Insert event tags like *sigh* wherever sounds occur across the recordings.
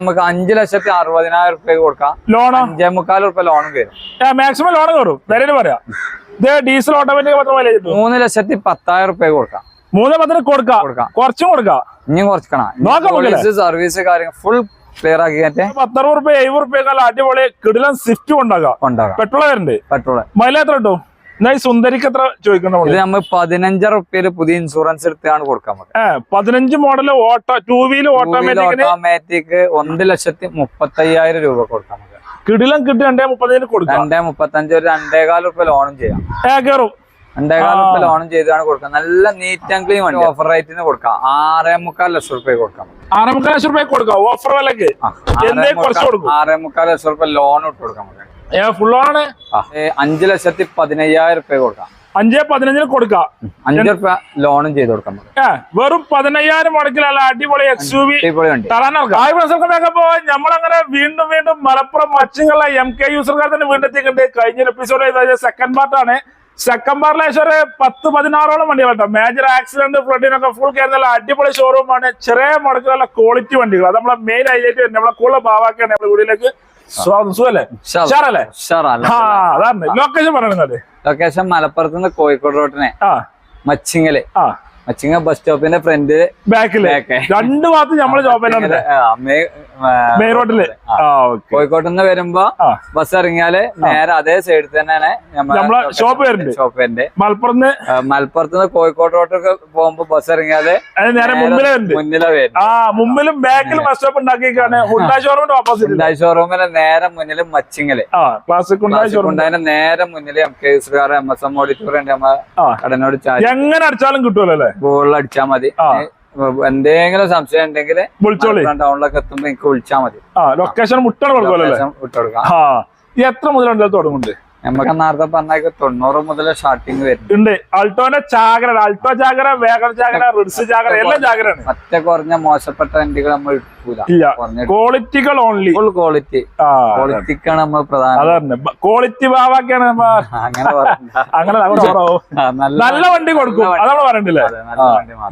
നമുക്ക് അഞ്ചു ലക്ഷത്തി അറുപതിനായിരം റുപ്യ കൊടുക്കാം. ലോണോ? അഞ്ചേ മുക്കാൽ റുപ്യ ലോണും വരും. മാക്സിമം ലോൺ കയറും ധൈര്യം പറയാം. ഇത് ഡീസൽ ഓട്ടോമാറ്റിക് പത്ര മൈലേജ് കിട്ടും മൂന്ന് ലക്ഷത്തി പത്തായിരം റുപ്യ കൊടുക്കാം. മൂന്ന് പത്തിന് കൊടുക്കാം. കൊടുക്കാം. കുറച്ചും കൊടുക്കാം. ഇനിയും കുറച്ചണം സർവീസ് കാര്യങ്ങൾ ഫുൾ ക്ലിയർ ആക്കിയിട്ട് പത്തറുപത് റുപ്യ എഴുപത് റുപ്യ അടിപൊളി കിടിലം സ്വിഫ്റ്റ് കൊണ്ടാകാം പെട്രോൾ വരുന്നുണ്ട്. പെട്രോൾ മൈലേജ് എത്ര കിട്ടും? സുന്ദരിക്ക് എത്ര ചോദിക്കണം ഇത് നമ്മൾ പതിനഞ്ചര റുപ്യയിൽ പുതിയ ഇൻഷുറൻസ് എടുത്താണ് കൊടുക്കാൻ പതിനഞ്ച് മോഡൽ ഓട്ടോ ടൂ വീലർ ഓട്ടോമാറ്റിക്കിന് ഓട്ടോമാറ്റിക് ഒന്ന് ലക്ഷത്തി മുപ്പത്തി അയ്യായിരം രൂപ കൊടുക്കാം കിടിലം കിട്ടി രണ്ടേ മുപ്പത്തഞ്ചിന് കൊടുക്കാം രണ്ടേ മുപ്പത്തഞ്ച് ഒരു രണ്ടേകാൽ റുപ്യ ലോണും ചെയ്യാം. ഏ കയറും രണ്ടേകാൽ റുപ്യ ലോണും ചെയ്താണ് കൊടുക്കാം നല്ല നീറ്റ് ആൻഡ് ക്ലീൻ വണ്ടി. ഓഫർ റേറ്റിന് കൊടുക്കാം. ആറേ മുക്കാൽ ലക്ഷം റുപ്യ കൊടുക്കാം. ആറേ മുക്കാൽ ലക്ഷം റുപ്യ കൊടുക്കാം. ഓഫർ വിലക്ക്. ആറേ മുക്കാൽ- കൊടുക്കും? ആറേ മുക്കാൽ ലക്ഷം റുപ്യ ലോൺ ഇട്ട് കൊടുക്കാം നമുക്ക് ഏ ഫുൾ ആണ്? ആ, ഏ, അഞ്ച് ലക്ഷത്തി പതിനയ്യായിരം റുപ്യ കൊടുക്കാം. അഞ്ചേ പതിനഞ്ചിന് കൊടുക്കാം. അഞ്ചു റുപ്യ ലോണും ചെയ്ത് കൊടുക്കാം വെറും പതിനയ്യായിരം മുടക്കിലല്ല അടിപൊളി എക്സ് യു വി ായപ്പോ നമ്മളങ്ങനെ വീണ്ടും വീണ്ടും മലപ്പുറം മച്ചിങ്ങുള്ള എം കെ യൂസർക്കാർ തന്നെ വീണ്ടും എത്തിയിട്ടുണ്ട്. കഴിഞ്ഞ എപ്പിസോഡ് സെക്കൻഡ് പാർട്ടാണ് സെക്കൻഡ് പാർട്ടിലേശ് ഒരു പത്ത് പതിനാറോളം വണ്ടികൾ കേട്ടോ മേജർ ആക്സിഡന്റ് ഫ്ലഡിനൊക്കെ ഫുൾ കയറുന്ന അടിപൊളി ഷോറൂമാണ് ചെറിയ മുടക്കിലുള്ള ക്വാളിറ്റി വണ്ടികൾ. അത് നമ്മളെ മെയിൻ ഹൈലൈറ്റ് വരുന്നത്. നമ്മളെ കൂടുതൽ ഭാവാക്കാണ് നമ്മുടെ വീട്ടിലേക്ക് സുഖല്ലേ? ഉഷാറല്ലേ? ആ അതാണ് ലൊക്കേഷൻ ലൊക്കേഷൻ മലപ്പുറത്ത് നിന്ന് കോഴിക്കോട് റോട്ടിനെ. മച്ചിങ്ങൽ. മച്ചിങ്ങ ബസ് സ്റ്റോപ്പിന്റെ ഫ്രണ്ട് ബാക്കിൽ. രണ്ടു ഭാഗത്ത് നമ്മൾ ജോബിലാണ് മെയിൻ റോഡിൽ കോഴിക്കോട്ട് നിന്ന് വരുമ്പോ ബസ് ഇറങ്ങിയാൽ നേരെ അതേ സൈഡിൽ തന്നെയാണ് നമ്മളെ shop വരുന്നുണ്ട്. ഷോപ്പ് മലപ്പുറത്ത്? മലപ്പുറത്ത് നിന്ന് കോഴിക്കോട് റോട്ടൊക്കെ പോകുമ്പോ ബസ് ഇറങ്ങിയാൽ മുന്നിലെ വരുന്നത്. മുമ്പിലും ബാക്കിലും ബസ് സ്റ്റോപ്പ് ഉണ്ടാക്കിയേക്കാണ്. ഹുണ്ടാ ഷോറൂമിന്റെ നേരെ മുന്നിൽ മച്ചിങ്ങൽ. ക്ലാസിക് നേരെ മുന്നിൽ M K used car M S M auditorium കടനോട് എങ്ങനെ അടിച്ചാലും കിട്ടുമല്ലോ അല്ലേ ഗോളിൽ അടിച്ചാൽ മതി എന്തെങ്കിലും സംശയം ഉണ്ടെങ്കിൽ വിളിച്ചോളി. ടൗണിലൊക്കെ എത്തുമ്പോ എനിക്ക് വിളിച്ചാൽ മതി. ലൊക്കേഷൻ മുട്ടാണ് ഈ എത്ര മുതലുണ്ട് തുടങ്ങുന്നുണ്ട്? നമുക്ക് നേരത്തെ പറഞ്ഞ തൊണ്ണൂറ് മുതൽ സ്റ്റാർട്ടിങ് വരുന്നുണ്ട് അൾട്ടോന്റെ ചാകര അൾട്ടോ ചാകര വേഗ ചാകര റിഡ്സ് ചാകര എല്ലാം ചാകരയാണ്. മറ്റ കുറഞ്ഞ മോശപ്പെട്ട വണ്ടികൾ നമ്മൾ എടുക്കൂല. ക്വാളിറ്റികൾ ഓൺലി ഫുൾ ക്വാളിറ്റി ആ ക്വാളിറ്റിക്കാണ് നമ്മൾ പ്രധാനം. അതാണ് ക്വാളിറ്റി ഭാവാക്കാണ് നമ്മൾ *laughs* അങ്ങനെ. *laughs* അങ്ങനെ. നല്ല വണ്ടി കൊടുക്കും. അതാണ് പറയണ്ടല്ലേ.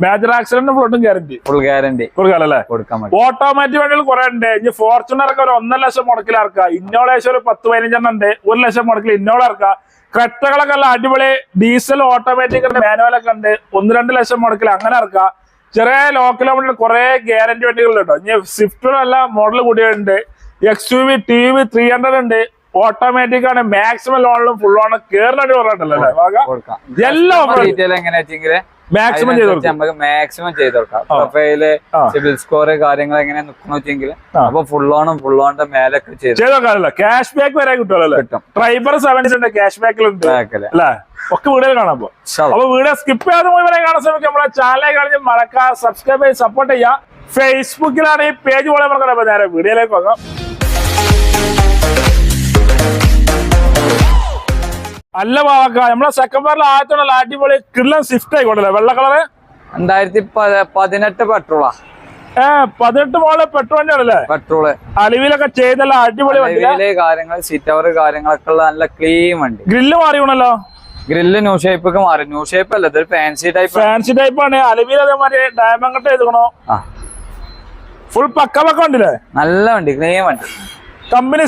മേജർ ആക്സിഡന്റ് ഫ്ലോട്ടും ഗ്യാരണ്ടി ഫുൾ ഗ്യാരണ്ടി ഫുൾ കാലല്ലേ കൊടുക്കാൻ ഓട്ടോമാറ്റിക് വണ്ടികൾ കുറെ ഉണ്ട്. ഇനി ഫോർച്യൂണർ ഒക്കെ ഒരു ഒന്നര ലക്ഷം മുടക്കിലിറക്കുക ഇറക്കാം ഒരു പത്ത് പതിനഞ്ചെണ്ണം ഉണ്ട്. ഒരു ലക്ഷം മുടക്കിൽ ഇന്നോള ഇറക്കാം ക്രെറ്റകളൊക്കെ ഉള്ള അടിപൊളി ഡീസൽ ഓട്ടോമാറ്റിക് മാനുവലൊക്കെ ഉണ്ട്. ഒന്ന് രണ്ട് ലക്ഷം മുടക്കിൽ അങ്ങനെ ഇറക്കുക ചെറിയ ലോ കിലോമീറ്റർ കുറെ ഗ്യാരണ്ടി വണ്ടികളുണ്ട് കേട്ടോ. ഇനി സ്വിഫ്റ്റിലുള്ള മോഡൽ കൂടിയുണ്ട്. X U V T V three hundred ഉണ്ട്. ഓട്ടോമാറ്റിക് ആണ്. മാക്സിമം ലോണിലും ഫുൾ ആണ് കേറിനടി പറഞ്ഞിട്ടല്ലോ എല്ലാം offer മാക്സിമം ചെയ്ത് നമുക്ക് മാക്സിമം ചെയ്ത് കൊടുക്കാം പ്രൊഫൈൽ സിബിൽ സ്കോർ കാര്യങ്ങൾ എങ്ങനെ നിൽക്കണ വെച്ചെങ്കിൽ. അപ്പൊ ഫുൾ ഓണും ഫുൾ ഓണിന്റെ മേലൊക്കെ ചെയ്ത്. ക്യാഷ് ബാക്ക് വരെ കിട്ടുമല്ലോ കിട്ടും. ട്രൈബർ സെവൻസ് ഉണ്ട് ക്യാഷ് ബാക്കിലുണ്ട് അല്ലേ? ഒക്കെ വീഡിയോ കാണാൻ അപ്പൊ. വീഡിയോ സ്കിപ്പ് ചെയ്യാതെ പോയി വരെ കാണാൻ ശ്രമിക്കും. നമ്മളെ ചാനലെ കളഞ്ഞ് മറക്കാ സബ്സ്ക്രൈബ് ചെയ്ത് സപ്പോർട്ട് ചെയ്യാം ഫേസ്ബുക്കിലാണ് ഈ പേജ് പോലെ മറക്കാം നേരെ വീഡിയോയിലേക്ക് പോകാം. അല്ല വാക്ക നമ്മളെ സെക്കൻഡ് പാറിൽ ആദ്യത്തോടെ അടിപൊളി കിള്ളൻ സ്വിഫ്റ്റ് ആയിക്കോട്ടല്ലേ വെള്ള കളറ് രണ്ടായിരത്തി പതിനെട്ട് പെട്രോളാ ഏ പതിനെട്ട് മോളെ പെട്രോൾ വണ്ടിയാണല്ലേ പെട്രോൾ അലിവിലൊക്കെ ചെയ്തല്ല അടിപൊളി വണ്ടി കാര്യങ്ങൾ സീറ്റ് അവർ കാര്യങ്ങളൊക്കെ ഉള്ള നല്ല ക്ലീൻ വണ്ടി. ഗ്രില്ല് മാറിയണല്ലോ? ഗ്രില്ല് ന്യൂ ഷേപ്പ് ഒക്കെ മാറി. ന്യൂ ഷേപ്പ് അല്ല ഇതൊരു ഫാൻസി ടൈപ്പ് ഫാൻസി ടൈപ്പ് ആണ്. അലവിൽ അതേമാതിരി ഡയമണ്ട് ചെയ്തണോ ഫുൾ പക്ക പക്ക ഉണ്ടല്ലേ നല്ല വണ്ടി ക്ലീൻ വണ്ടി. കമ്പനി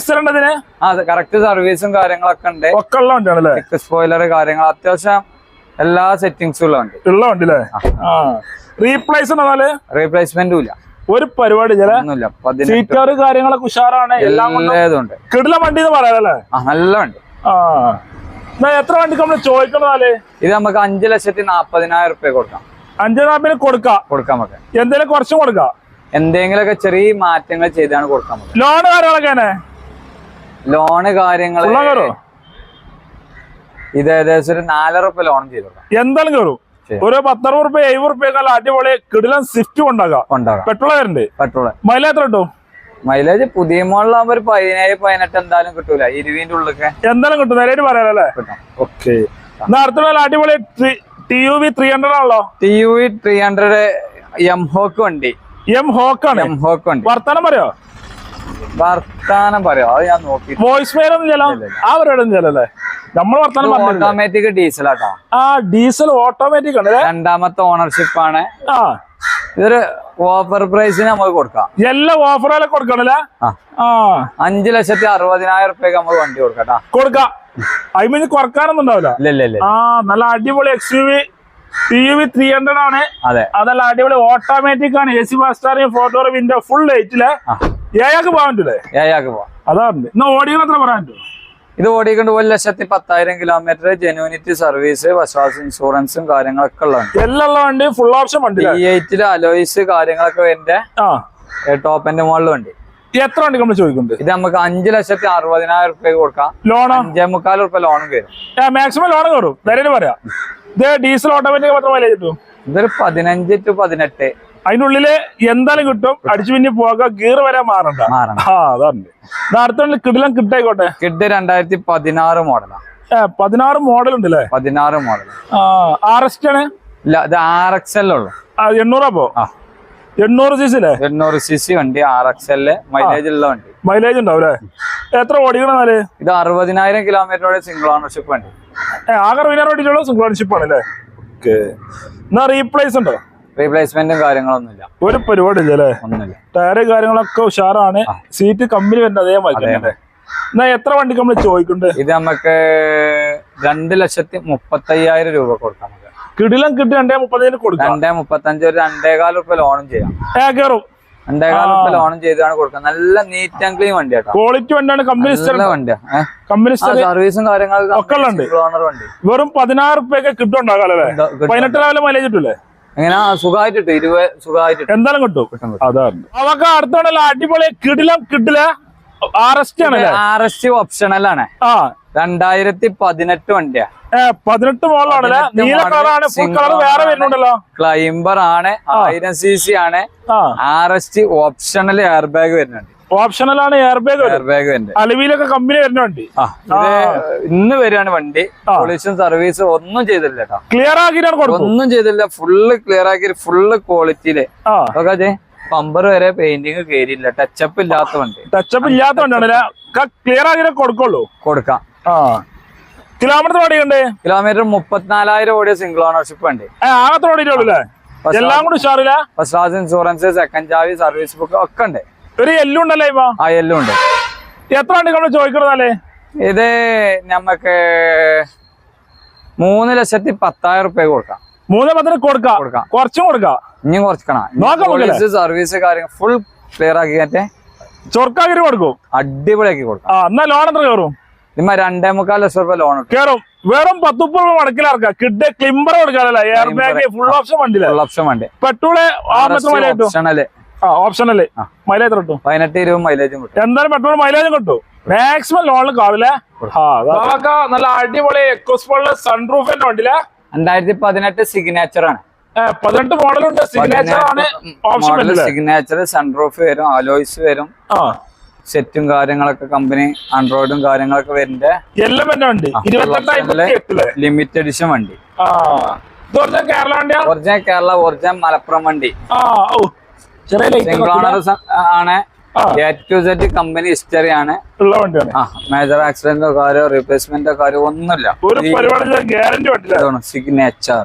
ആ കറക്റ്റ് സർവീസും കാര്യങ്ങളൊക്കെ ഉണ്ട്. ഒക്കെ ഉള്ള വണ്ടിയാണല്ലേ സ്പോയിലർ കാര്യങ്ങൾ അത്യാവശ്യം എല്ലാ സെറ്റിംഗ്സും ഉള്ള വണ്ടി. ഉള്ള വണ്ടി അല്ലേ റീപ്ലേസ് റീപ്ലേസ്മെന്റും ഇല്ല. ഒരു പരിപാടി സീറ്റർ കാര്യങ്ങളൊക്കെ ഉഷാറാണ്. എല്ലാം കിടില വണ്ടി എന്ന് പറയാനല്ലേ ആ നല്ല വണ്ടി. എത്ര വണ്ടിക്ക് നമ്മൾ ചോദിക്കണതാൽ ഇത് നമുക്ക് അഞ്ചു ലക്ഷത്തി നാപ്പതിനായിരം റുപ്യ കൊടുക്കാം. അഞ്ചു നാപ്പിന് കൊടുക്കാം. കൊടുക്കാം നമുക്ക്. എന്തേലും കുറച്ചും കൊടുക്കാം. എന്തെങ്കിലുമൊക്കെ ചെറിയ മാറ്റങ്ങൾ ചെയ്താണ് കൊടുക്കാൻ ലോൺ ലോണ് കാര്യങ്ങളൊക്കെ ലോണ് കാര്യങ്ങൾ ഇത് ഏകദേശം ഒരു നാലര റുപ്യ ലോൺ ചെയ്തു എന്തായാലും കയറും. ഒരു പത്തറുപത് റുപ്യ എഴുപത് റുപ്യക്കാൾ അടിപൊളി കിടിലൻ സ്വിഫ്റ്റ് കൊണ്ടാകാം ഉണ്ടാകാം പെട്രോൾ വരുന്നുണ്ട് പെട്രോൾ മൈലേജ് എത്ര കിട്ടും? മൈലേജ് പുതിയ മോളിലാകുമ്പോ ഒരു പതിനേഴ് പതിനെട്ട് എന്തായാലും കിട്ടൂല. ഇരുവിന്റെ ഉള്ളിലൊക്കെ എന്തായാലും കിട്ടും. നേരിട്ട് കിട്ടും. ഓക്കെ അടുത്തുള്ള അടിപൊളി T U V three hundred ആണല്ലോ? T U V three hundred M hawk വണ്ടി. എം ഹോക്കാണ്. എം ഹോക്ക് ഉണ്ട് വർത്താനം പറയോ? വർത്താനം പറയോ? അത് ഞാൻ നോക്കി. വോയിസ് മെയിൽ ഒന്നും ചെല്ലാം ആ പരിപാടി ഒന്നും ചെല്ലല്ലേ നമ്മൾ വർത്താനം ഓട്ടോമാറ്റിക് ഓട്ടോമാറ്റിക് ഡീസലാട്ടോ ആ ഡീസൽ ഓട്ടോമാറ്റിക് ആണ് രണ്ടാമത്തെ ഓണർഷിപ്പ് ആണ്. ആ. ഇതൊരു ഓഫർ പ്രൈസ് നമുക്ക് കൊടുക്കാം. എല്ലാ ഓഫറുകളും കൊടുക്കണല്ലേ ആ. അഞ്ചു ലക്ഷത്തി അറുപതിനായിരം റുപ്യക്ക് നമുക്ക് വണ്ടി കൊടുക്കാം കൊടുക്കാം. അതിന് കുറക്കാനൊന്നും ഉണ്ടാവില്ല. ആ നല്ല അടിപൊളി X U V T V three hundred ആണ്. അതെ. അതല്ല അടിപൊളി ഓട്ടോമാറ്റിക് ആണ്. എ സി ഫാസ്റ്റാറിയും ഫോട്ടോ വിൻഡോ ഫുൾ ലൈറ്റിൽ ഏഴാക്ക് പോകാൻ പറ്റൂലേ? ഏയാക്ക് പോവാം. അതാണ്. ഇന്ന് ഓടികൾ എത്ര പറയാൻ പറ്റുമോ ഇത് ഓടിക്കൊണ്ട് ഒരു ലക്ഷത്തി പത്തായിരം കിലോമീറ്റർ ജെനുവിനിറ്റി സർവീസ് വശ്വാസ ഇൻഷുറൻസും കാര്യങ്ങളൊക്കെ ഉള്ളതാണ്. എല്ലാം വണ്ടി ഫുൾ ഓപ്ഷൻ വണ്ടി എയ്റ്റിൽ അലോയ്സ് കാര്യങ്ങളൊക്കെ വരുന്ന ആ. ടോപ്പ് എന്റെ മുകളിൽ വണ്ടി. എത്ര വണ്ടി നമ്മൾ ചോദിക്കുന്നുണ്ട്? ഇത് നമുക്ക് അഞ്ചു ലക്ഷത്തി അറുപതിനായിരം റുപ്യ കൊടുക്കാം. ലോണോ അഞ്ചേ മുക്കാൽ റുപ്യ ലോണും വരും. മാക്സിമം ലോൺ കയറും പറയാം. ഇത് ഡീസൽ ഓട്ടോമാറ്റിക് മാത്രം മൈലേജ് കിട്ടും ഇതൊരു പതിനഞ്ച് ടു പതിനെട്ട്. അതിനുള്ളിൽ എന്തായാലും കിട്ടും? അടിച്ചു പിന്നെ പോകാം ഗീർ വരെ മാറണ്ട. മാറണം. ആ അതാണ്. ഇത് അടുത്തുള്ളിൽ കിടിലം കിട്ടായിക്കോട്ടെ കിഡ് രണ്ടായിരത്തി പതിനാറ് മോഡലാണ് പതിനാറ് മോഡൽ ഉണ്ടല്ലേ? പതിനാറ് മോഡൽ ആർ എക്സ് ആണ്? ഇല്ല ഇത് ആർ എക്സ് എൽ ഉള്ളു. എണ്ണൂറാ പോ? ആ. എണ്ണൂറ് സി സി അല്ലേ എണ്ണൂറ് സി സി വണ്ടി ആർ എക്സ് എൽ മൈലേജ് ഉള്ള വണ്ടി. മൈലേജ് ഉണ്ടാവും അല്ലേ എത്ര ഓടിക്കണെന്നാൽ ഇത് അറുപതിനായിരം കിലോമീറ്ററോടെ സിംഗിൾ ഓണർഷിപ്പ് വണ്ടി. ആകെ റീനർ ഓടിച്ചുള്ള സിംഗ്ലോൺഷിപ്പ് ആണ് അല്ലേ ഓക്കെ. എന്നാ റീപ്ലേസ് ഉണ്ടോ? റീപ്ലേസ്മെന്റും കാര്യങ്ങളൊന്നുമില്ല. ഒരു പരിപാടി ഇല്ല അല്ലേ ഒന്നുമില്ല. ടയറ് കാര്യങ്ങളൊക്കെ ഉഷാറാണ്. സീറ്റ് കമ്പനി വരുന്നത് അല്ലേ എന്നാ എത്ര വണ്ടിക്ക് നമ്മൾ ചോദിക്കുന്നുണ്ട്? ഇത് നമുക്ക് രണ്ട് ലക്ഷത്തി മുപ്പത്തയ്യായിരം രൂപ കൊടുക്കാം കിടിലം കിട്ടി രണ്ടേ മുപ്പത്തഞ്ചിന് കൊടുക്കാം രണ്ടേ മുപ്പത്തഞ്ച് ഒരു രണ്ടേകാൽ രൂപ ലോണും ചെയ്യാം. ഏ കയറും രണ്ടേകാൽ റുപ്യ ലോണും ചെയ്താണ് കൊടുക്കുക നല്ല നീറ്റ് ആൻഡ് ക്ലീൻ വണ്ടി ക്വാളിറ്റി വണ്ടിയാണ് കമ്പനി വണ്ടിയാ കമ്പനി സർവീസും കാര്യങ്ങളും ഒക്കെ. ഓണർ വണ്ടി. വെറും പതിനാറ് റുപ്യൊക്കെ കിട്ടുണ്ടാകാലേ. പതിനെട്ട് രാവിലെ മൈലേജ് കിട്ടൂലേ? ഇരുപത് എന്തായാലും കിട്ടും. അതാണ്. അവക്ക് അടുത്തോണ്ടല്ല അടിപൊളി കിടിലം കിട്ടില്ല. ആർ എസ് ടി ആണ് ആർ എസ് ടി ഓപ്ഷണലാണ് ആ. രണ്ടായിരത്തി പതിനെട്ട് വണ്ടിയാ പതിനെട്ട് മോഡലാണല്ലോ? നീല കളറാണ് ഫുൾ കളർ വേറെ വരുന്നുണ്ടല്ലോ? ക്ലൈംബർ ആണ് ആയിരം സി സി ആണ്. R S T optional air bag വരുന്നുണ്ട് ഓപ്ഷണലാണ് എയർ ബാഗ് എയർ ബാഗ് അലവിയിലൊക്കെ കമ്പനി വരുന്ന വണ്ടി. ഇന്ന് വരികയാണ് വണ്ടി. പൊളിഷൻ സർവീസ് ഒന്നും ചെയ്തില്ല കേട്ടോ. ക്ലിയർ ആക്കിയിട്ടാണ് കൊടുക്കും ഒന്നും ചെയ്തില്ല. ഫുള്ള് ക്ലിയർ ആക്കി ഫുള്ള് ക്വാളിറ്റിയിൽ പമ്പർ വരെ പെയിന്റിങ് കയറിയില്ല. ടച്ചപ്പ് ഇല്ലാത്ത വണ്ടി. ടച്ചപ്പ് ഇല്ലാത്ത വണ്ടിയാണ് ക്ലിയർ ആക്കിയിട്ട് കൊടുക്കുള്ളൂ. കൊടുക്കാം. ആ. കിലോമീറ്റർ ഓടിക്കണ്ടേ കിലോമീറ്റർ മുപ്പത്തിനാലായിരം ഓടിയ സിംഗിൾ ഓണർഷിപ്പ് ഉണ്ട് ഏ ആകത്തെ ഓടിയിട്ടുള്ളൂ എല്ലാം കൂടി ഉഷാറില്ല? ഫസ്റ്റ് ക്ലാസ് ഇൻഷുറൻസ് സെക്കൻഡ് ചാവി സർവീസ് ബുക്ക് ഒക്കെ ഉണ്ട്. ഒരു എല്ലും ഉണ്ടല്ലേ ഇപ്പൊ? ആ എല്ലാം ഉണ്ട്. എത്ര വണ്ടി നമ്മൾ ചോദിക്കണതല്ലേ ഇത് നമുക്ക് മൂന്ന് ലക്ഷത്തി പത്തായിരം റുപ്യ കൊടുക്കാം. മൂന്ന് പത്തിന് കൊടുക്കാം. കൊടുക്കാം. കുറച്ചും കൊടുക്കാം. ഇനിയും? പോലീസ് സർവീസ് കാര്യങ്ങൾ ഫുൾ ക്ലിയർ ആക്കി ചൊർക്കാക്കി കൊടുക്കും. അടിപൊളിയാക്കി കൊടുക്കാം. എന്നാ ലോൺ എത്ര കയറും? ഇമ്മ രണ്ടേ മുക്കാൽ ലക്ഷം രൂപ ലോൺ കയറും കേറും. വെറും പത്തുപ്പുറം മടക്കിലിറക്കാം കിഡ് ക്ലിംബർ കൊടുക്കാനല്ല? എയർ ബാഗ് ഫുൾ ഓപ്ഷൻ വണ്ടി ഫുൾ ഓപ്ഷൻ വണ്ടി. പെട്രോൾ ആമത്തെ മൈലേജ് കിട്ടും. ഓപ്ഷണൽ ആ ഓപ്ഷനല്ലേ മൈലേജ് കിട്ടും? പതിനെട്ട് ഇരുപത് മൈലേജും കിട്ടും. എന്തായാലും പെട്രോൾ മൈലേജും കിട്ടും. മാക്സിമം ലോണിൽ കാവില്ലേ നല്ല അടിപൊളി എക്കോസ്പോളിലെ സൺറൂഫിന്റെ വണ്ടിയിലെ? രണ്ടായിരത്തി പതിനെട്ട് സിഗ്നേച്ചർ ആണ് പതിനെട്ട് മോഡലുണ്ട് സിഗ്നേച്ചർ ആണ് സിഗ്നേച്ചർ സൺറൂഫ് വരും അലോയ്സ് വരും. ആ. സെറ്റും കാര്യങ്ങളൊക്കെ കമ്പനി ആൻഡ്രോയിഡും കാര്യങ്ങളൊക്കെ വരുന്നുണ്ട്. ലിമിറ്റഡ് എഡിഷൻ വണ്ടി. ഒറിജിനൽ കേരള ഒറിജിനൽ മലപ്പുറം വണ്ടി. സിംഗിൾ ഓണർ ആണ്. എ ടു കമ്പനി ഹിസ്റ്ററി ആണ്. മേജർ ആക്സിഡന്റോ കാര്യോ റീപ്ലേസ്മെന്റോ കാര്യോ ഒന്നുമില്ല. സിഗ്നേച്ചർ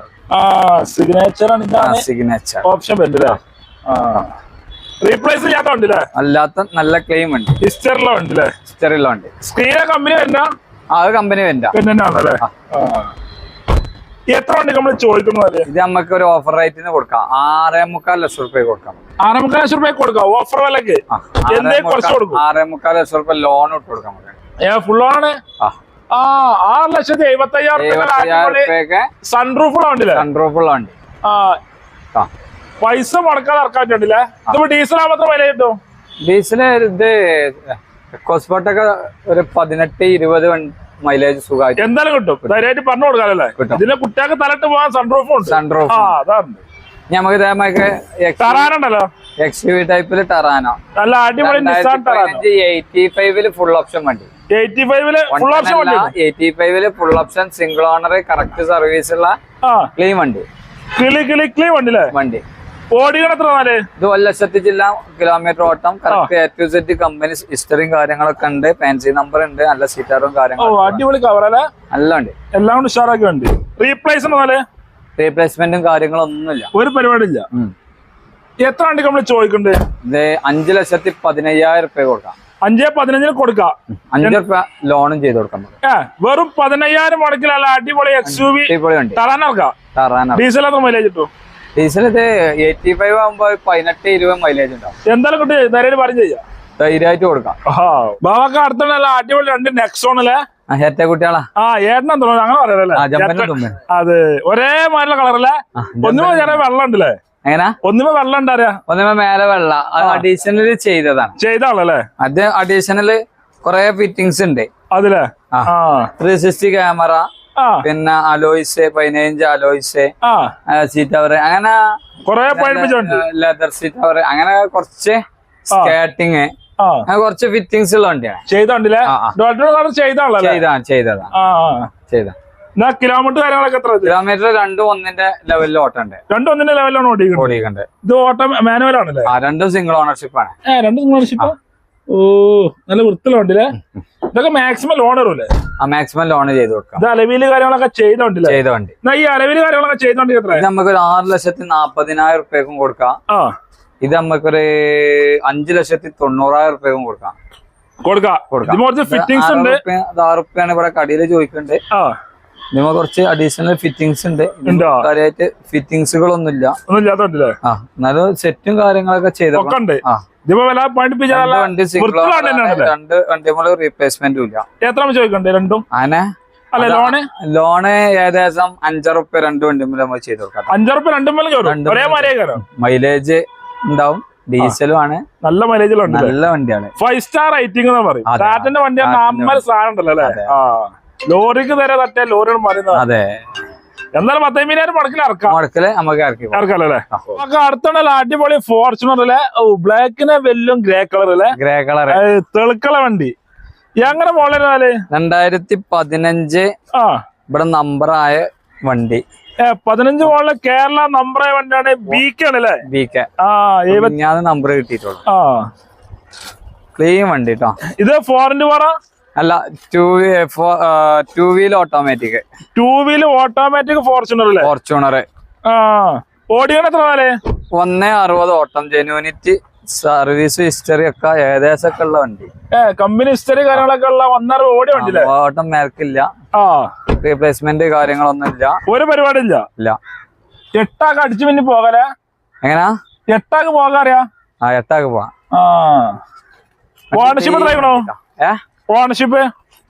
സിഗ്നേച്ചർ ആണ് സിഗ്നേച്ചർ ഓപ്ഷൻ പറ്റില്ല റീപ്ലേസ് ചെയ്യാത്ത വണ്ടില്ലേ അല്ലാത്ത നല്ല ക്ലെയിം ഉണ്ട്. ഹിസ്റ്ററിലെ വണ്ടില്ലേ ഹിസ്റ്ററി ഉള്ള വണ്ടി സ്ക്രീനെ കമ്പനി വരുന്ന? ആ അത് കമ്പനി വരുന്നല്ലേ എത്ര വണ്ടി നമ്മൾ ചോദിക്കുന്നത് ഇത് നമുക്ക് ഒരു ഓഫർ റേറ്റിന് കൊടുക്കാം. ആറേ മുക്കാൽ ലക്ഷം റുപ്യ കൊടുക്കാം. ആറേ മുക്കാൽ ലക്ഷം രൂപ കൊടുക്കാം. ഓഫർ വിലക്ക്? എന്തേ ആറേ കുറച്ച് മുക്കാൽ- ലക്ഷം റുപ്യ ലോൺ ഇട്ട് കൊടുക്കാം ഏ ഫുൾ ആണ്? ആ. ആറ് ലക്ഷത്തി എഴുപത്തി അയ്യായിരം എഴുപത്തിയായിരം ഉണ്ട് സൺറൂഫുള്ള ആ. ആ. പൈസ മുടക്കാതെ ഇറക്കാൻ പറ്റില്ലേ. ഇതിപ്പോ ഡീസൽ വില കിട്ടും? ഡീസലിന് ഇത് കോസ്പോട്ടൊക്കെ ഒരു പതിനെട്ട് ഇരുപത് മൈലേജ് സുഖമായിട്ട് എന്തായാലും കിട്ടും. ധൈര്യമായിട്ട് പറഞ്ഞു കൊടുക്കാനല്ലേ ഇതിന്റെ ഇതിന് കുട്ടികൾക്ക് തലട്ട് പോകാൻ സൺറൂഫും ഉണ്ട്. സൺറൂഫ് അതാണ്. ഇതേമാതിരി ടറാനുണ്ടല്ലോ എക്സ് യു വി ടൈപ്പിൽ ടറാനോ നല്ല അടിപൊളി എയ്റ്റി ഫൈവിൽ ഫുൾ ഓപ്ഷൻ വണ്ടി. എയ്റ്റി ഫൈവിൽ ഫുൾ ഓപ്ഷൻ വണ്ടി. എയ്റ്റി ഫൈവിൽ full option single owner correct service ഉള്ള ക്ലീൻ വണ്ടി. കിളി കിളി കിളി വണ്ടില്ലേ വണ്ടി. ഓടികൾ എത്ര നാല് ഇത് ഒരു ലക്ഷത്തി ജില്ല കിലോമീറ്റർ ഓട്ടം correct A to set company ഹിസ്റ്ററിയും കാര്യങ്ങളൊക്കെ ഉണ്ട്. ഫാൻസി നമ്പർ ഉണ്ട്. നല്ല സീറ്റാറും കാര്യങ്ങളും അടിപൊളി നല്ല ഉണ്ട്. എല്ലാം കൊണ്ട് ഉഷാറാക്കി വണ്ടി. റീപ്ലേസ് നാല് റീപ്ലേസ്മെന്റും കാര്യങ്ങളും ഒന്നുമില്ല ഒരു പരിപാടി ഇല്ല എത്ര വണ്ടി നമ്മൾ ചോദിക്കുന്നുണ്ട്? ഇത് അഞ്ചു ലക്ഷത്തി പതിനയ്യായിരം റുപ്യ കൊടുക്കാം. അഞ്ചേ പതിനഞ്ചിന് കൊടുക്കാം. അഞ്ചു റുപ്യ ലോണും ചെയ്ത് കൊടുക്കാം. വെറും പതിനയ്യായിരം മുടക്കിലല്ല അടിപൊളി എക്സ് യു വി അടിപൊളി വണ്ടി തറാനിറക്കാം തറാനാണ് ഡീസൽ എത്ര മൈലേജ് കിട്ടും? ഡീസൽ ഇത് എയ്റ്റി ഫൈവ് ആകുമ്പോ പതിനെട്ട് ഇരുപത് മൈലേജ് ഉണ്ടാവും. എന്തായാലും കുട്ടി നേരെ പറഞ്ഞു ചെയ്യാം. ധൈര്യമായിട്ട് കൊടുക്കാം. ബാബാക്ക് അടുത്തുള്ള അടിപൊളി രണ്ട് നെക്സോണിലെ. ആ കുട്ടികളാ. ഏട്ടനെ തോന്നുന്നു അങ്ങനെ അത് ഒരേ മാതിരി കളറല്ലേ ഒന്നുമേ ചെറിയ വെള്ളം ഉണ്ടല്ലേ? എങ്ങനാ? ഒന്നുമേ വെള്ളം ഉണ്ടാരാ ഒന്നിമ മേലെ വെള്ള. അത് അഡീഷണൽ ചെയ്തതാണ്. ചെയ്താണല്ലേ അത് അഡീഷണൽ കൊറേ ഫിറ്റിങ്സ് ഉണ്ട്. അതിലെ? ത്രീ സിക്സ്റ്റി ക്യാമറ പിന്നെ അലോയിസ് പതിനഞ്ച് അലോയിസ് സീറ്റ് അവർ അങ്ങനെ കൊറേ ലെതർ സീറ്റ് അവർ അങ്ങനെ കുറച്ച് സ്കേട്ടിങ് കുറച്ച് ഫിറ്റിങ്സ് ഉള്ള വണ്ടിയാണ്. ചെയ്തോണ്ടില്ലേ? ചെയ്താ ചെയ്താണ് ചെയ്തതാ ചെയ്ത. കിലോമീറ്റർ കാര്യങ്ങളൊക്കെ എത്ര? കിലോമീറ്റർ രണ്ടും ഒന്നിന്റെ ലെവലിൽ ഓട്ടുണ്ട്. രണ്ടും ഒന്നിന്റെ ലെവലിലാണ് ഓടിക്കുന്നത്. ഓടിക്കണ്ട് ഇത് ഓട്ടം മാനുവൽ ആണല്ലേ? രണ്ടും സിംഗിൾ ഓണർഷിപ്പ് ആണ്. രണ്ടും സിംഗിൾ ഓണർഷിപ്പ് ഓ നല്ല വൃത്തിലുണ്ടല്ലേ ഇതൊക്കെ മാക്സിമം ലോൺ വരൂല്ലേ? ആ മാക്സിമം ലോൺ ചെയ്ത് കൊടുക്കാം. ഇത് അലവിൽ കാര്യങ്ങളൊക്കെ ചെയ്തോണ്ടില്ലേ? ചെയ്ത വണ്ടി. എന്നാ ഈ അലവിൽ കാര്യങ്ങളൊക്കെ ചെയ്തോണ്ടി എത്ര നമുക്ക് ഒരു ആറ് ലക്ഷത്തി നാപ്പതിനായിരം റുപ്യക്കും കൊടുക്കാം. ആ. ഇത് നമുക്കൊരു അഞ്ചു ലക്ഷത്തി തൊണ്ണൂറായിരം റുപ്യക്കും കൊടുക്കാം. കൊടുക്കാം. കൊടുക്കാം. ആറ് ഉണ്ട്. ആറ് റുപ്യാണ് ഇവിടെ കടയിൽ ചോദിക്കുന്നുണ്ട്. ആ. ഇതിന് കുറച്ച് അഡീഷണൽ ഫിറ്റിങ്സ് ഉണ്ട്? കാര്യമായിട്ട് ഫിറ്റിങ്സുകളൊന്നുമില്ല ഒന്നും ഇല്ലാത്തോണ്ടില്ലേ ആ എന്നാലും സെറ്റും കാര്യങ്ങളൊക്കെ ചെയ്ത? രണ്ട് വണ്ടിമുള്ള റീപ്ലേസ്മെന്റും ഇല്ല. എത്ര ചോദിക്കണ്ടേ? രണ്ടും? അങ്ങനെ അല്ല ലോണ്? ലോണ് ഏകദേശം അഞ്ചറുപ്യ രണ്ടു വണ്ടിമുള്ള നമ്മൾ ചെയ്ത് കൊടുക്കാം അഞ്ചുറുപ്പ് രണ്ടും മേലെ ഒരേ മാരേ കയറും? മൈലേജ് ഉണ്ടാവും. ഡീസലും ആണ്. നല്ല മൈലേജിലുണ്ട് നല്ല വണ്ടിയാണ്. ഫൈവ് സ്റ്റാർ റേറ്റിംഗ് ടാറ്റന്റെ സാധനം ഉണ്ടല്ലോ അല്ലേ? ലോറിക്ക് നേരെ തട്ടിയ ലോറിയാണ് പറയുന്നത് അതെ. എന്നാലും പത്തമ്പതിനായിരം മുടക്കിൽ ഇറക്കാം. മുടക്കൽ നമുക്ക് ഇറക്കി. ഇറക്കാലോ അല്ലേ? നമുക്ക് അടുത്തുള്ള അടിപൊളി ഫോർച്യൂണർ അല്ലേ ഓ ബ്ലാക്കിനെ വെല്ലും ഗ്രേ കളർ അല്ലേ ഗ്രേ കളർ തെളുക്കള വണ്ടി. എങ്ങനെ മോളരുന്നാൽ രണ്ടായിരത്തി പതിനഞ്ച് ആ. ഇവിടെ നമ്പറായ വണ്ടി. പതിനഞ്ച് മോളിൽ കേരള നമ്പറായ വണ്ടിയാണ് ബി കെ ആണ് അല്ലേ? ബി കെ ആ ഞാൻ നമ്പർ കിട്ടിയിട്ടുള്ളു. ആ. ക്ലീൻ വണ്ടി കേട്ടോ ഇത് ഫോറിന്റെ പറ അല്ല two two wheel automatic two wheel automatic Fortuner അല്ലേ? ഫോർച്യൂണർ ആ ഓടിക്കണ എത്ര നാല് ഒന്ന് അറുപത് ഓട്ടം. ജെനുവിനിറ്റി സർവീസ് ഹിസ്റ്ററി ഒക്കെ ഏകദേശം ഒക്കെ ഉള്ള വണ്ടി. കമ്പനി ഹിസ്റ്ററി കാര്യങ്ങളൊക്കെ ഉള്ള ഒന്നര ഓടി വണ്ടി ഓട്ടം മേൽക്കില്ല. ആ. റീപ്ലേസ്മെന്റ് കാര്യങ്ങളൊന്നും ഇല്ല. ഒരു പരിപാടി ഇല്ല. ഇല്ല എട്ടാക്ക് അടിച്ചു പിന്നെ പോകാലേ എങ്ങനാ? എട്ടാക്ക് പോകാറിയാ ആ എട്ടാക്ക് പോവാ. ഓണർഷിപ്പ് എത്ര ഏ? ഓണർഷിപ്പ്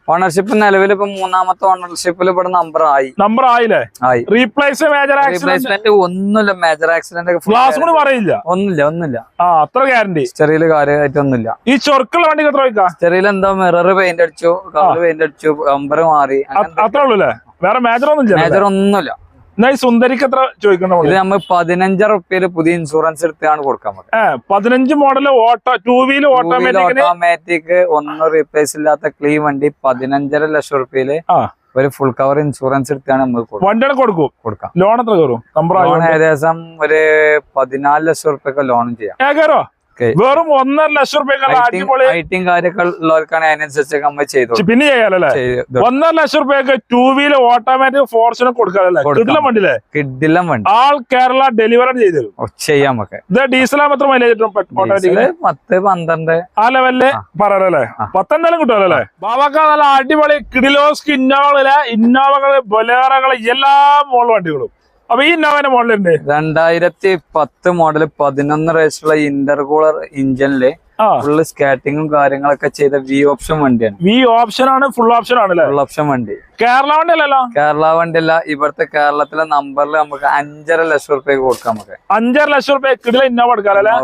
ഓണർഷിപ്പ് നിലവിൽ ഇപ്പൊ മൂന്നാമത്തെ ഓണർഷിപ്പിൽ ഇവിടെ നമ്പർ ആയി. നമ്പർ ആയില്ലേ? ആയി. റീപ്ലേസ് മേജർ ആക്സിഡന്റ് റീപ്ലേസ്മെന്റ് ഒന്നുമില്ല. മേജർ ആക്സിഡന്റ് ഗ്ലാസ് കൂടി പറയില്ല? ഒന്നുമില്ല ഒന്നുമില്ല. ആ അത്ര ഗ്യാരണ്ടി ഹിസ്റ്ററിയിൽ കാര്യമായിട്ടൊന്നുമില്ല ഈ ചൊർക്കുള്ള വണ്ടി എത്ര ചെറിയ എന്താ മിറർ പെയിന്റ് അടിച്ചു കവർ പെയിന്റ് അടിച്ചു നമ്പർ മാറി. അത്രേ ഉള്ളൂ അല്ലേ? വേറെ മേജർ ഒന്നും ഇല്ല മേജർ ഒന്നുമില്ല. എന്നാ ഈ സുന്ദരിക്ക് എത്ര ചോദിക്കണം ഇത് നമ്മൾ പതിനഞ്ചര റുപ്യയിൽ പുതിയ ഇൻഷുറൻസ് എടുത്താണ് കൊടുക്കാൻ പതിനഞ്ച് മോഡൽ ഓട്ടോ ടൂ വീൽ ഓട്ടോമാറ്റിക്കിന് ഓട്ടോമാറ്റിക് ഒന്ന് റീപ്ലേസ് ഇല്ലാത്ത ക്ലീൻ വണ്ടി പതിനഞ്ചര ലക്ഷം റുപ്യയിൽ ഒരു ഫുൾ കവർ ഇൻഷുറൻസ് എടുത്താണ് നമ്മൾ കൊടുക്ക- വണ്ടിയാണ് കൊടുക്കും? കൊടുക്കാം. ലോൺ എത്ര കയറും? ഏകദേശം ഒരു പതിനാല് ലക്ഷം റുപ്യൊക്കെ ലോൺ ചെയ്യാം. വെറും ഒന്നര ലക്ഷം അടിപൊളി ഐറ്റിങ് കാര്യമൊക്കെ ഉള്ളവർക്കാണ് അതിനനുസരിച്ചൊക്കെ നമ്മൾ ചെയ്തു പിന്നെ ചെയ്യാലല്ലേ ഒന്നര ലക്ഷം റുപ്യക്ക് ടൂ വീലർ ഓട്ടോമാറ്റിക് ഫോർച്യൂണർ കൊടുക്കാനല്ലേ? കൊടുക്കാം. കിട്ടില്ല വണ്ടിയില്ലേ? കിഡിലം വണ്ടി. ആൾ കേരള ഡെലിവറി ചെയ്തു തരും. ചെയ്യാം നമുക്ക്. ഇത് ഡീസൽ മാത്രം മൈലേജ് ഓട്ടോമാറ്റിക് ഡീസൽ പത്ത് പന്ത്രണ്ട്. ആ ലെവലിൽ ആ. പത്തെന്തായാലും കിട്ടുമല്ലേ? ബാബാക്ക നല്ല അടിപൊളി കിഡിലോസ്ക് ഇന്നോവകൾ ഇന്നോവകൾ ബൊലേറകൾ എല്ലാ മോൾ വണ്ടികളും. അപ്പൊ ഈ ഇന്നോവന്റെ മോഡലുണ്ട്. രണ്ടായിരത്തി പത്ത് മോഡൽ പതിനൊന്ന് റേസുള്ള ഇന്റർകൂളർ ഇഞ്ചിനിൽ ഫുള്ള് സ്കാറ്റിങ്ങും കാര്യങ്ങളൊക്കെ ചെയ്ത വി ഓപ്ഷൻ വണ്ടിയാണ്. വി ഓപ്ഷൻ ആണ് ഫുൾ ഓപ്ഷൻ ആണ് ഫുൾ ഓപ്ഷൻ വണ്ടി. കേരള വണ്ടി അല്ലല്ലോ കേരള വണ്ടി അല്ല ഇവിടുത്തെ കേരളത്തിലെ നമ്പറിൽ നമുക്ക് അഞ്ചര ലക്ഷം റുപ്യക്ക് കൊടുക്കാം നമുക്ക്. അഞ്ചര ലക്ഷം റുപ്യ കിഡില ഇന്നോവ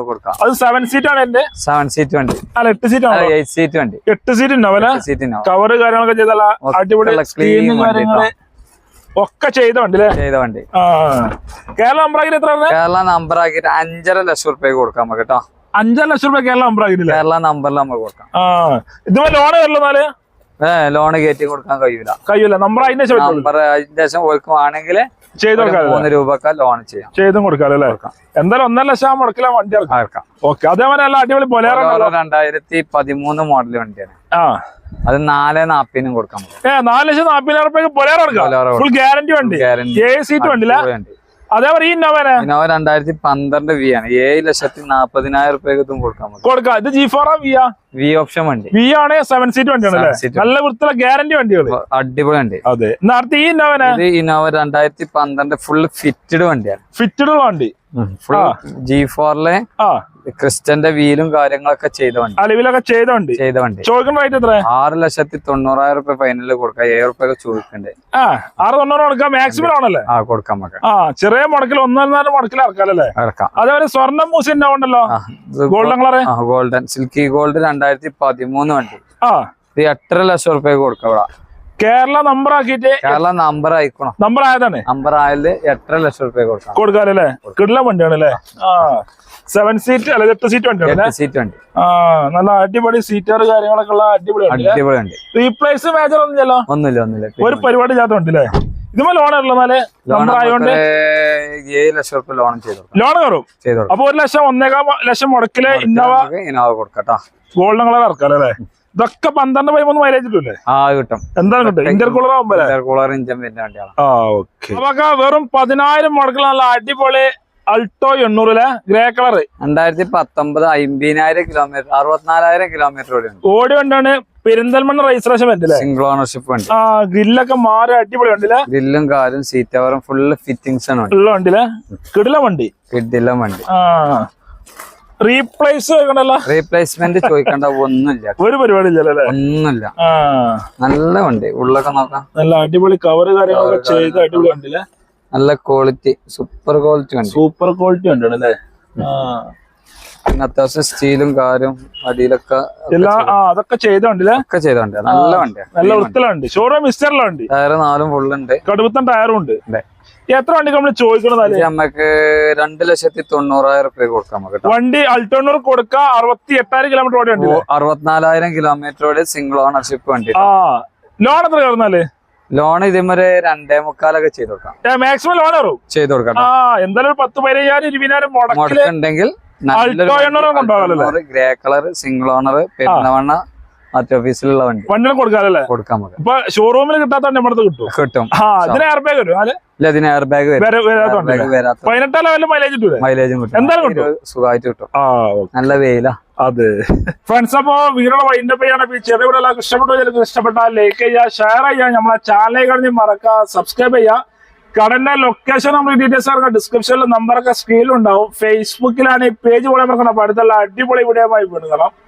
കൊടുക്കാം അത് സെവൻ സീറ്റ് ആണ് എന്റെ സെവൻ സീറ്റ് വണ്ടി. അല്ല എട്ട് സീറ്റ് ആണ്? എയ്റ്റ് സീറ്റ് വണ്ടി. എട്ട് സീറ്റ് ഉണ്ടാവും സീറ്റ് കവർ കാര്യങ്ങളൊക്കെ ചെയ്തല്ല അടിപൊളി കാര്യങ്ങൾ. ഒക്കെ ചെയ്ത വണ്ടി ചെയ്ത വണ്ടി. കേരള അമ്പ്രാഗിരി എത്ര കേരള നമ്പർ ആക്കിയിട്ട് അഞ്ചര ലക്ഷം റുപ്യ കൊടുക്കാം നമുക്ക് കേട്ടോ. അഞ്ചര ലക്ഷം റുപ്യ കേരള നമ്പർ അമ്പ്രാഗിരില്ലേ കേരള നമ്പറിൽ നമുക്ക് കൊടുക്കാം. ഇതുപോലെ ലോൺ വരില്ല എന്നാൽ? ഏ ലോണ് കയറ്റി കൊടുക്കാൻ കഴിയൂല. കഴിയൂല. നമ്പർ അതിന്റെ നമ്പർ അതിന്റെ ശേഷം ഓർക്കുവാണെങ്കിൽ ചെയ്ത് കൊടുക്കാം മൂന്ന് രൂപക്ക ലോൺ ചെയ്യാം. ചെയ്തും കൊടുക്കാം അല്ലേ? എന്തായാലും ഒന്നര ലക്ഷം മുടക്കില്ല വണ്ടി ഇറക്കാം. ഓക്കെ. അതേപോലെ അടിപൊളി പോലെ. രണ്ടായിരത്തി പതിമൂന്ന് മോഡൽ വണ്ടിയാണ്. ആ. അത് നാല് നാപ്പിനും കൊടുക്കാം ഏ നാല് ലക്ഷം നാപ്പതിനായിരം റുപ്യക്ക് ബൊലേറോ ഫുൾ ഗ്യാരണ്ടി വണ്ടി. ഏഴ് സീറ്റ് വണ്ടിയില്ല വണ്ടി. അതേപോലെ ഈ ഇന്നോവനെ ഇന്നോവ രണ്ടായിരത്തി പന്ത്രണ്ട് വി ആണ്. ഏഴ് ലക്ഷത്തി നാപ്പതിനായിരം റുപ്യക്ക് ഇതും കൊടുക്കാൻ കൊടുക്കാം. ഇത് ജി ഫോർ ആ വി ഓപ്ഷൻ വണ്ടി. വി ആണ് സെവൻ സീറ്റ് വണ്ടിയാണ് നല്ല വൃത്തിയുള്ള ഗ്യാരണ്ടി വണ്ടികൾ അടിപൊളി വണ്ടി. അതെ. നേരത്തെ ഈ ഇന്നോവനെ ഇന്നോവ രണ്ടായിരത്തി പന്ത്രണ്ട് ഫുള്ള് ഫിറ്റഡ് വണ്ടിയാണ്. ഫിറ്റഡ് വണ്ടി. ജി ഫോറിലെ ക്രിസ്റ്റന്റെ വീലും കാര്യങ്ങളൊക്കെ ചെയ്ത വണ്ടി. അലവിലൊക്കെ ചെയ്ത വണ്ടി? ചെയ്ത വണ്ടി. ചോദിക്കുന്ന റേറ്റ് എത്ര ആറ് ലക്ഷത്തി തൊണ്ണൂറായിരം റുപ്യ ഫൈനലിൽ കൊടുക്കാം. ഏഴ് റുപ്യ ചോദിക്കണ്ടേ. ആ ആറ് തൊണ്ണൂറ് കൊടുക്കാം. മാക്സിമം ആണല്ലേ? ആ കൊടുക്കാം നമുക്ക്. ആ ചെറിയ മുടക്കിൽ ഒന്നൊന്നാൽ മുടക്കിൽ ഇറക്കാല്ലേ ഇറക്കാം. അതേപോലെ സ്വർണം മൂസി ഉണ്ടാവണ്ടല്ലോ? Golden colour golden silky gold രണ്ടായിരത്തി പതിമൂന്ന് വണ്ടി. ആ. എട്ടര ലക്ഷം റുപ്യ കൊടുക്കാം ഇവിടെ. കേരള നമ്പർ ആക്കിയിട്ട് കേരള നമ്പർ ആയിക്കണം. നമ്പർ ആയതാണ്. നമ്പർ ആയത് എട്ടര ലക്ഷം റുപ്യ കൊടുക്കാം കൊടുക്കാല്ലേ കിടില വണ്ടിയാണ് അല്ലേ ആ. സെവൻ സീറ്റ് അല്ല എട്ട് സീറ്റ് വണ്ടിയാണ് സീറ്റ് വണ്ടി. ആ നല്ല അടിപൊളി സീറ്റർ കാര്യങ്ങളൊക്കെ ഉള്ള അടിപൊളി അടിപൊളി ഉണ്ട് റീപ്ലേസ് മേജർ ഒന്നും ചെല്ലോ ഒന്നുമില്ല ഒന്നുമില്ല. ഒരു പരിപാടി ചെയ്യാത്ത വണ്ടി അല്ലേ? ഇതുമ്പോ ലോൺ നമ്പർ ആയതുകൊണ്ട് ഏഴ് ലക്ഷം റുപ്യ ലോൺ ചെയ്തു ലോൺ കയറും. ചെയ്തോളൂ അപ്പൊ ഒരു ലക്ഷം ഒന്നേകാൽ ലക്ഷം മുടക്കിൽ ഇന്നോവ ഇന്നോവ കൊടുക്കട്ടോ ഗോൾഡൻ കളർ ഇറക്കാം അല്ലേ ഇതൊക്കെ പന്ത്രണ്ട് പതിമൂന്ന് മൈലേജ് കിട്ടൂലേ ആ കിട്ടും. എന്താണ് കിട്ടും ഇന്റർ കൂളർ ആവുമ്പോ കൂളർ ഇഞ്ചൻ വരുന്ന വണ്ടിയാണ് ആ ഓക്കെ നമുക്ക് വെറും പതിനായിരം മുടക്കുള്ള നല്ല അടിപൊളി അൾട്ടോ എണ്ണൂറിലെ ഗ്രേ കളർ രണ്ടായിരത്തി പത്തൊമ്പത് അമ്പതിനായിരം കിലോമീറ്റർ അറുപത്തിനാലായിരം കിലോമീറ്റർ ഓടി വണ്ടിയാണ് പെരിന്തൽമണ്ണ രജിസ്ട്രേഷൻ വണ്ടില്ലേ സിംഗിൾ ഓണർഷിപ്പ് വണ്ടി. ആ ഗ്രില്ലൊക്കെ മാറി അടിപൊളി വണ്ടിയിലെ ഗ്രില്ലും കാലും സീറ്റ് കവറും ഫുള്ള് ഫിറ്റിംഗ്സ് ആണ് ഉള്ള വണ്ടിയിലെ കിടില വണ്ടി. കിടില വണ്ടി. ആ. റീപ്ലേസ് റീപ്ലേസ്മെന്റ് ചോദിക്കേണ്ട ഒന്നുമില്ല. ഒരു പരിപാടി ഇല്ലല്ലോ അല്ലേ? ഒന്നുമില്ല. നല്ല വണ്ടി. ഉള്ളൊക്കെ നോക്കാം. നല്ല അടിപൊളി കവർ കാര്യങ്ങളൊക്കെ ചെയ്ത് അടിപൊളി വണ്ടിയിലെ നല്ല ക്വാളിറ്റി സൂപ്പർ ക്വാളിറ്റി വണ്ടി. സൂപ്പർ ക്വാളിറ്റി വണ്ടി അല്ലേ? ആ. പിന്നെ അത്യാവശ്യം സ്റ്റീലും കാരും അടിയിലൊക്കെ അതൊക്കെ ചെയ്തോണ്ടല്ലേ ഒക്കെ ചെയ്ത വണ്ടിയാ. നല്ല വണ്ടിയാണ് നല്ല വൃത്തിലുണ്ട് ഷോറൂം മിസ്റ്ററിലുണ്ട് ടയർ നാലും ഫുള്ളുണ്ട് കടുപ്പത്തൻ ടയറും ഉണ്ട്. ഉണ്ട്. എത്ര വണ്ടി നമ്മൾ ചോദിക്കണതാൽ ഇത് നമുക്ക് രണ്ട് ലക്ഷത്തി തൊണ്ണൂറായിരം റുപ്യ കൊടുക്കാം നമുക്ക്. വണ്ടി അൾട്ടോണൂർ കൊടുക്ക അറുപത്തി എട്ടായിരം കിലോമീറ്റർ ഓടി വണ്ടി അറുപത്തിനാലായിരം കിലോമീറ്റർ കിലോമീറ്ററോടെ സിംഗിൾ ഓണർഷിപ്പ് വണ്ടി ആ ലോൺ എത്ര കയറുന്നാൽ? ലോൺ ഇതേമാതിരി രണ്ടേ മുക്കാലൊക്കെ ചെയ്ത് കൊടുക്കാം. മാക്സിമം ലോൺ കയറും? ചെയ്ത് കൊടുക്കാം ആ എന്തായാലും ഒരു പത്ത് പതിനയ്യായിരം ഇരുപതിനായിരം ഉണ്ടെങ്കിൽ മുടക്കുണ്ടെങ്കിൽ ഗ്രേ കളർ സിംഗിൾ ഓണർ പെരുന്നവണ്ണ മറ്റു ഓഫീസിലുള്ള വണ്ടി. വണ്ടിനെ കൊടുക്കാറല്ലേ കൊടുക്കാൻ ഇപ്പൊ ഷോറൂമിൽ കിട്ടാത്ത വണ്ടി നമ്മുടെ കിട്ടും കിട്ടും. ആ അതിന് എയർ ബാഗ് വരും അല്ലെ ഇല്ല ഇതിന് എയർ ബാഗ് വരും. വര- വരാത്ത എയർ വണ്ടി. ബാഗ് വരാത്ത പതിനെട്ടാം ലെവലിൽ മൈലേജ് മൈലേജും കിട്ടും. എന്തായാലും കിട്ടും. ഇത് സുഖമായിട്ട് കിട്ടും. ആ നല്ല വെയിലാ. അതെ. ഫ്രണ്ട്സ് അപ്പോ വീടുള്ള വൈൻഡപ്പ് ചെയ്യണം ഈ ചെറിയ വീട് എല്ലാവർക്കും ഇഷ്ടപ്പെട്ടു. ചിലർക്ക് ഇഷ്ടപ്പെട്ടാൽ ലൈക്ക് ചെയ്യുക ഷെയർ ചെയ്യുക. നമ്മളെ ചാനൽ കഴിഞ്ഞ് മറക്കുക സബ്സ്ക്രൈബ് ചെയ്യുക. കടന്റെ ലൊക്കേഷൻ നമ്മൾ ഡീറ്റെയിൽസ് ഡിസ്ക്രിപ്ഷനിൽ നമ്പറൊക്കെ സ്ക്രീനിൽ ഉണ്ടാവും. ഫേസ്ബുക്കിലാണ് ഈ പേജ് പോലെ മറക്കണം അപ്പൊ അടുത്തുള്ള അടിപൊളി വീഡിയോ ആയി വീണ്ടും കാണാം.